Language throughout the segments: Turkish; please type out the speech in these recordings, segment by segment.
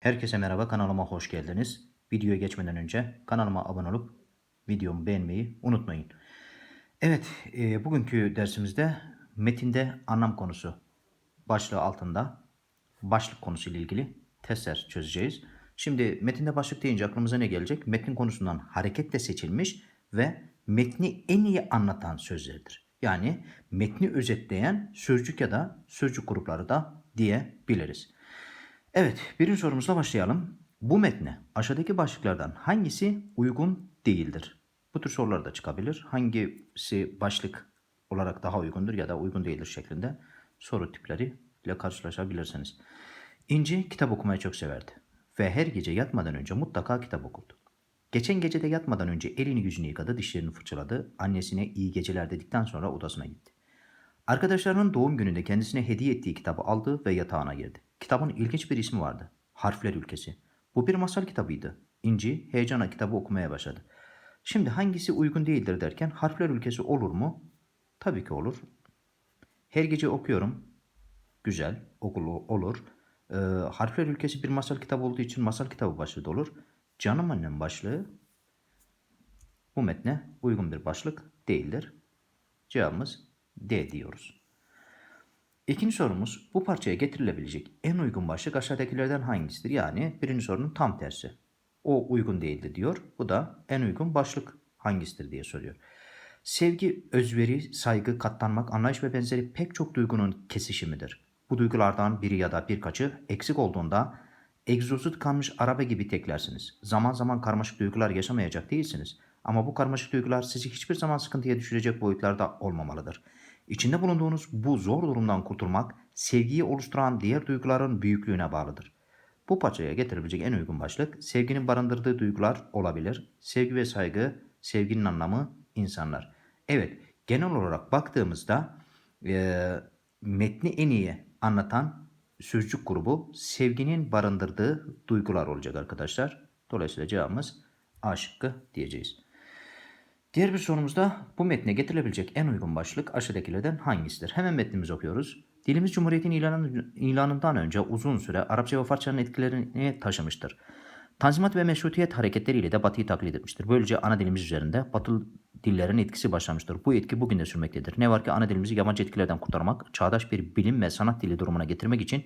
Herkese merhaba kanalıma hoş geldiniz. Videoya geçmeden önce kanalıma abone olup videomu beğenmeyi unutmayın. Evet e, bugünkü dersimizde metinde anlam konusu başlığı altında başlık konusuyla ilgili testler çözeceğiz. Şimdi metinde başlık deyince aklımıza ne gelecek? Metin konusundan hareketle seçilmiş ve metni en iyi anlatan sözlerdir. Yani metni özetleyen sözcük ya da sözcük grupları da diyebiliriz. Evet, birinci sorumuzla başlayalım. Bu metne aşağıdaki başlıklardan hangisi uygun değildir? Bu tür sorular da çıkabilir. Hangisi başlık olarak daha uygundur ya da uygun değildir şeklinde soru tipleri ile karşılaşabilirsiniz. İnci kitap okumayı çok severdi ve her gece yatmadan önce mutlaka kitap okurdu. Geçen gece de yatmadan önce elini yüzünü yıkadı, dişlerini fırçaladı, annesine iyi geceler dedikten sonra odasına gitti. Arkadaşlarının doğum gününde kendisine hediye ettiği kitabı aldı ve yatağına girdi. Kitabın ilginç bir ismi vardı. Harfler Ülkesi. Bu bir masal kitabıydı. İnci heyecana kitabı okumaya başladı. Şimdi hangisi uygun değildir derken Harfler Ülkesi olur mu? Tabii ki olur. Her gece okuyorum. Güzel, okulu olur. Ee, Harfler Ülkesi bir masal kitabı olduğu için masal kitabı başlığı da olur. Canım annem başlığı bu metne uygun bir başlık değildir. Cevabımız D diyoruz. İkinci sorumuz bu parçaya getirilebilecek en uygun başlık aşağıdakilerden hangisidir? Yani birinci sorunun tam tersi. O uygun değildi diyor. Bu da en uygun başlık hangisidir diye soruyor. Sevgi, özveri, saygı, katlanmak, anlayış ve benzeri pek çok duygunun kesişimidir. Bu duygulardan biri ya da birkaçı eksik olduğunda egzozu kalmış araba gibi teklersiniz. Zaman zaman karmaşık duygular yaşamayacak değilsiniz. Ama bu karmaşık duygular sizi hiçbir zaman sıkıntıya düşürecek boyutlarda olmamalıdır. İçinde bulunduğunuz bu zor durumdan kurtulmak, sevgiyi oluşturan diğer duyguların büyüklüğüne bağlıdır. Bu parçaya getirebilecek en uygun başlık, sevginin barındırdığı duygular olabilir. Sevgi ve saygı, sevginin anlamı, insanlar. Evet, genel olarak baktığımızda e, metni en iyi anlatan sözcük grubu sevginin barındırdığı duygular olacak arkadaşlar. Dolayısıyla cevabımız A şıkkı diyeceğiz. Diğer bir sorumuzda bu metne getirilebilecek en uygun başlık aşağıdakilerden hangisidir? Hemen metnimizi okuyoruz. Dilimiz Cumhuriyet'in ilanı, ilanından önce uzun süre Arapça ve Farsçanın etkilerini taşımıştır. Tanzimat ve meşrutiyet hareketleriyle de Batı'yı taklit etmiştir. Böylece ana dilimiz üzerinde Batı dillerin etkisi başlamıştır. Bu etki bugün de sürmektedir. Ne var ki ana dilimizi yabancı etkilerden kurtarmak, çağdaş bir bilim ve sanat dili durumuna getirmek için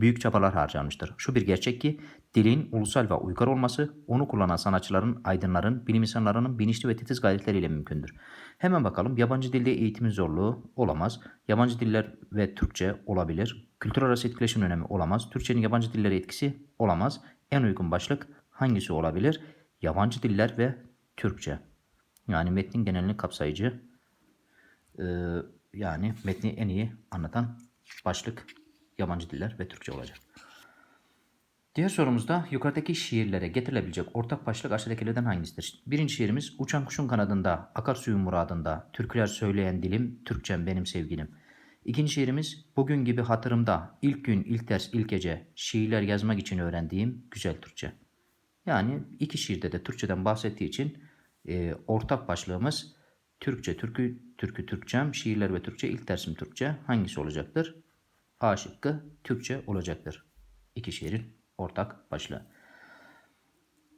büyük çabalar harcanmıştır. Şu bir gerçek ki dilin ulusal ve uygar olması onu kullanan sanatçıların, aydınların, bilim insanlarının bilinçli ve titiz gayretleriyle mümkündür. Hemen bakalım yabancı dilde eğitimin zorluğu olamaz. Yabancı diller ve Türkçe olabilir. Kültür arası etkileşim önemi olamaz. Türkçenin yabancı dillere etkisi olamaz. En uygun başlık hangisi olabilir? Yabancı diller ve Türkçe. Yani metnin genelini kapsayıcı e, yani metni en iyi anlatan başlık yabancı diller ve Türkçe olacak. Diğer sorumuzda yukarıdaki şiirlere getirilebilecek ortak başlık aşağıdakilerden hangisidir? Birinci şiirimiz Uçan kuşun kanadında, akarsuyun muradında, türküler söyleyen dilim, Türkçem benim sevgilim. İkinci şiirimiz Bugün gibi hatırımda, ilk gün, ilk ders, ilk gece, şiirler yazmak için öğrendiğim güzel Türkçe. Yani iki şiirde de Türkçeden bahsettiği için e, ortak başlığımız Türkçe, türkü, türkü, Türkçem, şiirler ve Türkçe, ilk dersim Türkçe hangisi olacaktır? A şıkkı Türkçe olacaktır. İki şiirin ortak başlığı.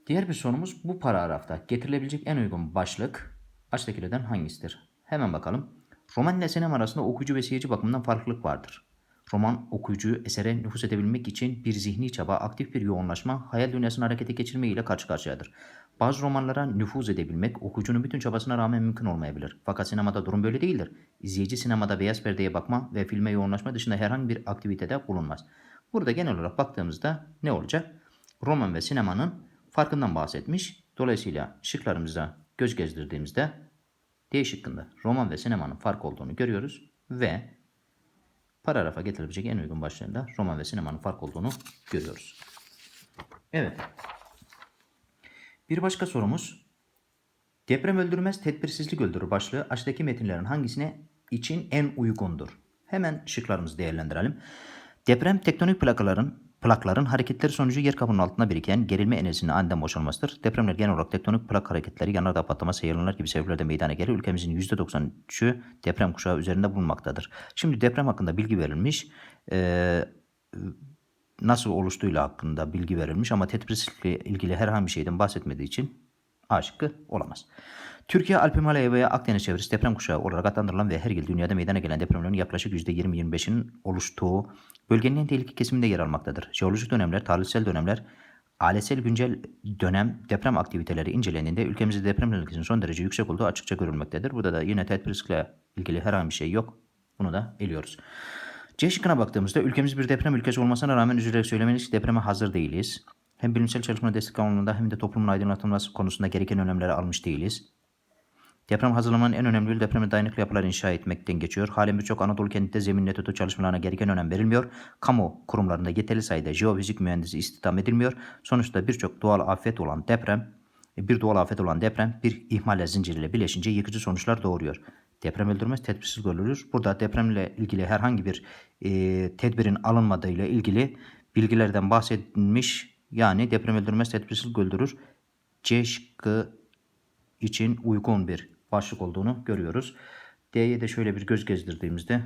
Diğer bir sorumuz bu paragrafta getirilebilecek en uygun başlık aşağıdakilerden hangisidir? Hemen bakalım. Roman ile sinema arasında okuyucu ve seyirci bakımından farklılık vardır. Roman okuyucuyu esere nüfus edebilmek için bir zihni çaba, aktif bir yoğunlaşma, hayal dünyasını harekete geçirme ile karşı karşıyadır. Bazı romanlara nüfuz edebilmek okuyucunun bütün çabasına rağmen mümkün olmayabilir. Fakat sinemada durum böyle değildir. İzleyici sinemada beyaz perdeye bakma ve filme yoğunlaşma dışında herhangi bir aktivitede bulunmaz. Burada genel olarak baktığımızda ne olacak? Roman ve sinemanın farkından bahsetmiş. Dolayısıyla şıklarımıza göz gezdirdiğimizde D şıkkında roman ve sinemanın fark olduğunu görüyoruz ve paragrafa getirilecek en uygun başlığında roman ve sinemanın fark olduğunu görüyoruz. Evet. Bir başka sorumuz. Deprem öldürmez, tedbirsizlik öldürür başlığı aşağıdaki metinlerin hangisine için en uygundur? Hemen şıklarımızı değerlendirelim. Deprem tektonik plakaların plakların hareketleri sonucu yer kabuğunun altında biriken gerilme enerjisinin aniden boşalmasıdır. Depremler genel olarak tektonik plak hareketleri, yanardağ patlaması, heyelanlar gibi sebeplerden meydana gelir. Ülkemizin %93'ü deprem kuşağı üzerinde bulunmaktadır. Şimdi deprem hakkında bilgi verilmiş. Ee, nasıl oluştuğuyla hakkında bilgi verilmiş ama tedbir riskle ilgili herhangi bir şeyden bahsetmediği için A olamaz. Türkiye Alp Himalaya veya Akdeniz çevresi deprem kuşağı olarak adlandırılan ve her yıl dünyada meydana gelen depremlerin yaklaşık %20-25'inin oluştuğu bölgenin en tehlikeli kesiminde yer almaktadır. Jeolojik dönemler, tarihsel dönemler, ailesel güncel dönem deprem aktiviteleri incelendiğinde ülkemizde deprem tehlikesinin son derece yüksek olduğu açıkça görülmektedir. Burada da yine tedbir riskle ilgili herhangi bir şey yok. Bunu da eliyoruz. C şıkkına baktığımızda ülkemiz bir deprem ülkesi olmasına rağmen üzülerek söylemeliyiz ki depreme hazır değiliz. Hem bilimsel çalışma destek alanında hem de toplumun aydınlatılması konusunda gereken önlemleri almış değiliz. Deprem hazırlamanın en önemli yolu depreme dayanıklı yapılar inşa etmekten geçiyor. Halen birçok Anadolu kentinde zemin etüdü çalışmalarına gereken önem verilmiyor. Kamu kurumlarında yeterli sayıda jeofizik mühendisi istihdam edilmiyor. Sonuçta birçok doğal afet olan deprem, bir doğal afet olan deprem bir ihmal zinciriyle birleşince yıkıcı sonuçlar doğuruyor. Deprem öldürmez, tedbirsiz görülür. Burada depremle ilgili herhangi bir e, tedbirin alınmadığıyla ilgili bilgilerden bahsedilmiş. Yani deprem öldürmez, tedbirsiz öldürür. C şıkkı için uygun bir başlık olduğunu görüyoruz. D'ye de şöyle bir göz gezdirdiğimizde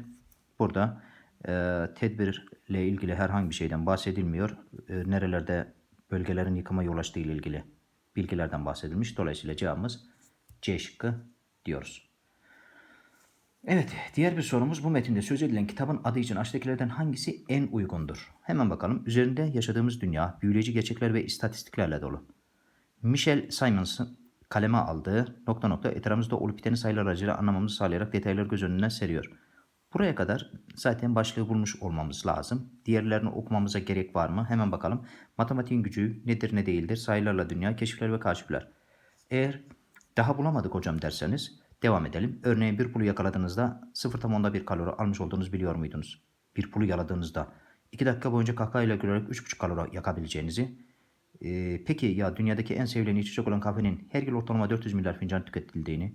burada e, tedbirle ilgili herhangi bir şeyden bahsedilmiyor. E, nerelerde bölgelerin yıkıma yol açtığı ile ilgili bilgilerden bahsedilmiş. Dolayısıyla cevabımız C şıkkı diyoruz. Evet, diğer bir sorumuz bu metinde söz edilen kitabın adı için aşağıdakilerden hangisi en uygundur? Hemen bakalım. Üzerinde yaşadığımız dünya büyüleyici gerçekler ve istatistiklerle dolu. Michel Simons'ın kaleme aldığı nokta nokta etrafımızda olup biteni sayılar aracıyla anlamamızı sağlayarak detayları göz önüne seriyor. Buraya kadar zaten başlığı bulmuş olmamız lazım. Diğerlerini okumamıza gerek var mı? Hemen bakalım. Matematiğin gücü nedir ne değildir? Sayılarla dünya, keşifler ve kaşifler. Eğer daha bulamadık hocam derseniz devam edelim. Örneğin bir pulu yakaladığınızda 0.10'da bir kalori almış olduğunuzu biliyor muydunuz? Bir pulu yaladığınızda 2 dakika boyunca kahkahayla gülerek 3.5 kalori yakabileceğinizi ee, peki ya dünyadaki en sevilen içecek olan kahvenin her yıl ortalama 400 milyar fincan tüketildiğini,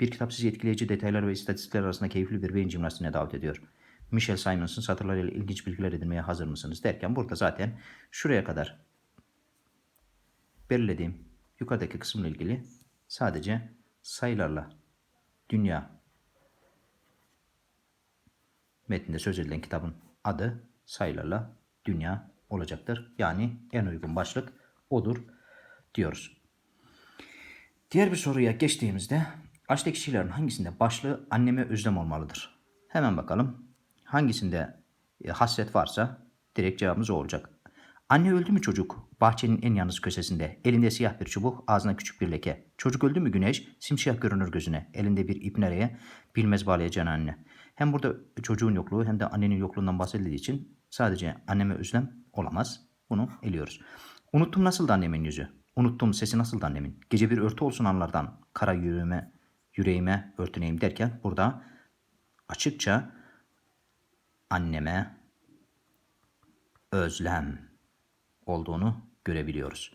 bir kitap sizi etkileyici detaylar ve istatistikler arasında keyifli bir beyin jimnastiğine davet ediyor. Michel Simons'ın satırlarıyla ilginç bilgiler edinmeye hazır mısınız derken burada zaten şuraya kadar belirlediğim yukarıdaki kısımla ilgili sadece sayılarla dünya metninde söz edilen kitabın adı sayılarla dünya olacaktır. Yani en uygun başlık odur diyoruz. Diğer bir soruya geçtiğimizde aşağıdaki kişilerin hangisinde başlığı anneme özlem olmalıdır? Hemen bakalım. Hangisinde e, hasret varsa direkt cevabımız o olacak. Anne öldü mü çocuk? Bahçenin en yalnız köşesinde. Elinde siyah bir çubuk, ağzına küçük bir leke. Çocuk öldü mü güneş? Simsiyah görünür gözüne. Elinde bir ip nereye? Bilmez bağlayacağını anne. Hem burada çocuğun yokluğu hem de annenin yokluğundan bahsedildiği için sadece anneme özlem olamaz. Bunu eliyoruz. Unuttum nasıldı annemin yüzü? Unuttum sesi nasıldı annemin? Gece bir örtü olsun anlardan. Kara yüreğime, yüreğime örtüneyim derken burada açıkça anneme özlem olduğunu görebiliyoruz.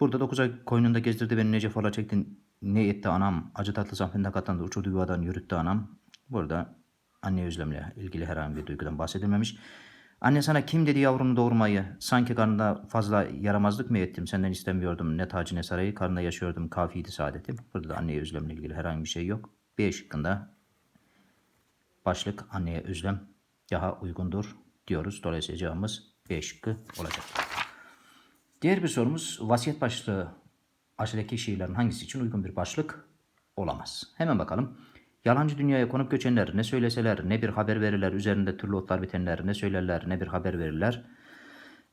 Burada 9 ay koynunda gezdirdi beni nece fala çektin ne etti anam acı tatlı zahmetine katlandı uçurdu yuvadan yürüttü anam. Burada anne özlemle ilgili herhangi bir duygudan bahsedilmemiş. Anne sana kim dedi yavrunu doğurmayı? Sanki karnında fazla yaramazlık mı ettim? Senden istemiyordum. Ne tacı ne sarayı. Karnında yaşıyordum. Kafiydi saadetim. Burada da anneye özlemle ilgili herhangi bir şey yok. B şıkkında başlık anneye özlem daha uygundur diyoruz. Dolayısıyla cevabımız B şıkkı olacak. Diğer bir sorumuz vasiyet başlığı aşağıdaki şiirlerin hangisi için uygun bir başlık olamaz? Hemen bakalım. Yalancı dünyaya konup göçenler ne söyleseler ne bir haber verirler üzerinde türlü otlar bitenler ne söylerler ne bir haber verirler.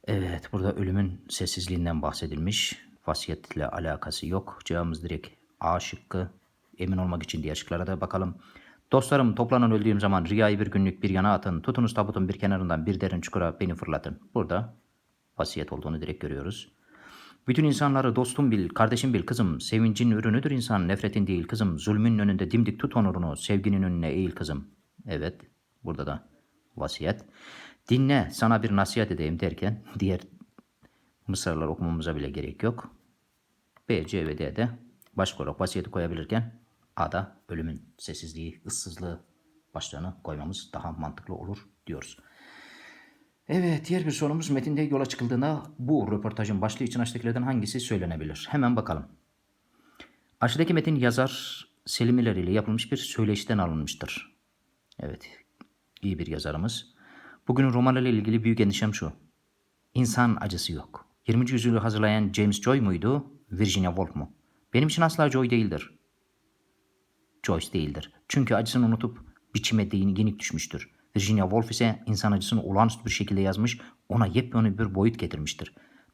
Evet burada ölümün sessizliğinden bahsedilmiş. Vasiyetle alakası yok. Cevabımız direkt A şıkkı. Emin olmak için diğer şıklara da bakalım. Dostlarım toplanın öldüğüm zaman riyayı bir günlük bir yana atın. Tutunuz tabutun bir kenarından bir derin çukura beni fırlatın. Burada vasiyet olduğunu direkt görüyoruz. Bütün insanları dostum bil, kardeşim bil kızım. Sevincin ürünüdür insan, nefretin değil kızım. Zulmün önünde dimdik tut onurunu, sevginin önüne eğil kızım. Evet, burada da vasiyet. Dinle, sana bir nasihat edeyim derken diğer mısralar okumamıza bile gerek yok. B, C ve D'de başka olarak vasiyeti koyabilirken A'da ölümün sessizliği, ıssızlığı başlığını koymamız daha mantıklı olur diyoruz. Evet, diğer bir sorumuz metinde yola çıkıldığında bu röportajın başlığı için aşağıdakilerden hangisi söylenebilir? Hemen bakalım. Aşağıdaki metin yazar Selim İler ile yapılmış bir söyleşiden alınmıştır. Evet, iyi bir yazarımız. Bugünün romanlarıyla ilgili büyük endişem şu. İnsan acısı yok. 20. yüzyılı hazırlayan James Joy muydu, Virginia Woolf mu? Benim için asla Joy değildir. Joyce değildir. Çünkü acısını unutup biçime değini yenik düşmüştür. Virginia Woolf ise insan acısını olağanüstü bir şekilde yazmış, ona yepyeni bir boyut getirmiştir.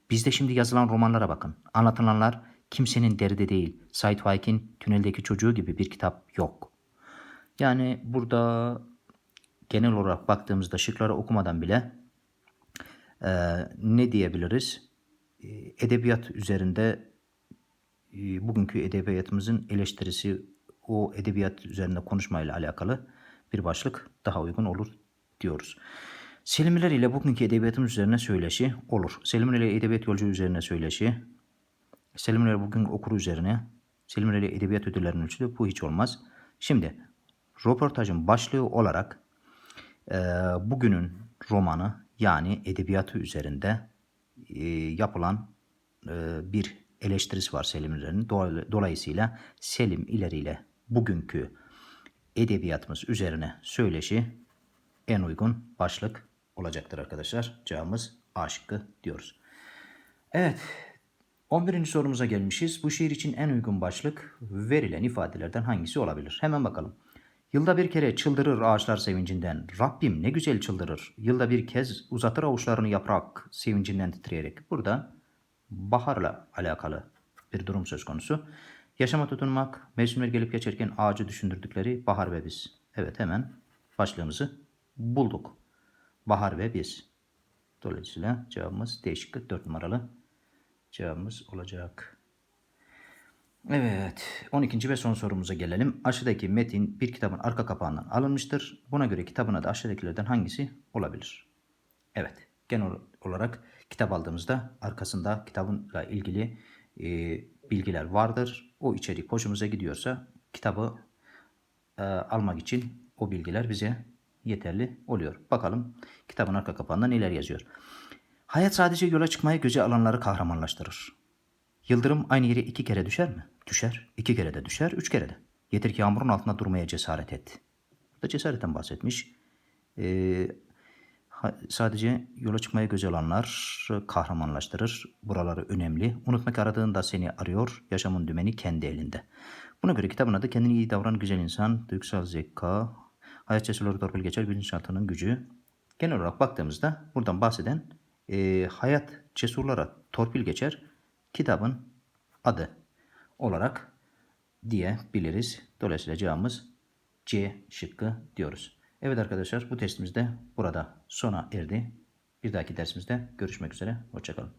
Bizde şimdi yazılan romanlara bakın. Anlatılanlar kimsenin derdi değil. Said Faik'in Tüneldeki Çocuğu gibi bir kitap yok. Yani burada genel olarak baktığımızda şıkları okumadan bile e, ne diyebiliriz? E, edebiyat üzerinde e, bugünkü edebiyatımızın eleştirisi o edebiyat üzerinde konuşmayla alakalı bir başlık daha uygun olur diyoruz. Selimiler ile bugünkü edebiyatımız üzerine söyleşi olur. Selimiler ile edebiyat yolcu üzerine söyleşi. Selimiler bugün okuru üzerine. Selimiler ile edebiyat ödüllerinin ölçülü. Bu hiç olmaz. Şimdi röportajın başlığı olarak e, bugünün romanı yani edebiyatı üzerinde e, yapılan e, bir eleştirisi var Selim İleri'nin. Dolayı- Dolayısıyla Selim ileriyle bugünkü edebiyatımız üzerine söyleşi en uygun başlık olacaktır arkadaşlar. Cevabımız A şıkkı diyoruz. Evet. 11. sorumuza gelmişiz. Bu şiir için en uygun başlık verilen ifadelerden hangisi olabilir? Hemen bakalım. Yılda bir kere çıldırır ağaçlar sevincinden. Rabbim ne güzel çıldırır. Yılda bir kez uzatır avuçlarını yaprak sevincinden titreyerek. Burada baharla alakalı bir durum söz konusu. Yaşama tutunmak, mevsimler gelip geçerken ağacı düşündürdükleri bahar ve biz. Evet hemen başlığımızı bulduk. Bahar ve biz. Dolayısıyla cevabımız D şıkkı 4 numaralı cevabımız olacak. Evet, 12. ve son sorumuza gelelim. Aşağıdaki metin bir kitabın arka kapağından alınmıştır. Buna göre kitabın adı aşağıdakilerden hangisi olabilir? Evet, genel olarak kitap aldığımızda arkasında kitabınla ilgili e, bilgiler vardır. O içerik hoşumuza gidiyorsa kitabı e, almak için o bilgiler bize yeterli oluyor. Bakalım kitabın arka kapağında neler yazıyor. Hayat sadece yola çıkmaya göze alanları kahramanlaştırır. Yıldırım aynı yere iki kere düşer mi? Düşer. İki kere de düşer, üç kere de. Yeter ki yağmurun altında durmaya cesaret et. Burada cesaretten bahsetmiş. Ee, sadece yola çıkmaya göze alanlar kahramanlaştırır. Buraları önemli. Unutmak aradığında seni arıyor. Yaşamın dümeni kendi elinde. Buna göre kitabın adı kendini iyi davran güzel insan, duygusal zeka, hayat cesurları torpil geçer, bilinçaltının gücü. Genel olarak baktığımızda buradan bahseden e, hayat cesurlara torpil geçer kitabın adı olarak diyebiliriz. Dolayısıyla cevabımız C şıkkı diyoruz. Evet arkadaşlar bu testimiz de burada sona erdi. Bir dahaki dersimizde görüşmek üzere. Hoşçakalın.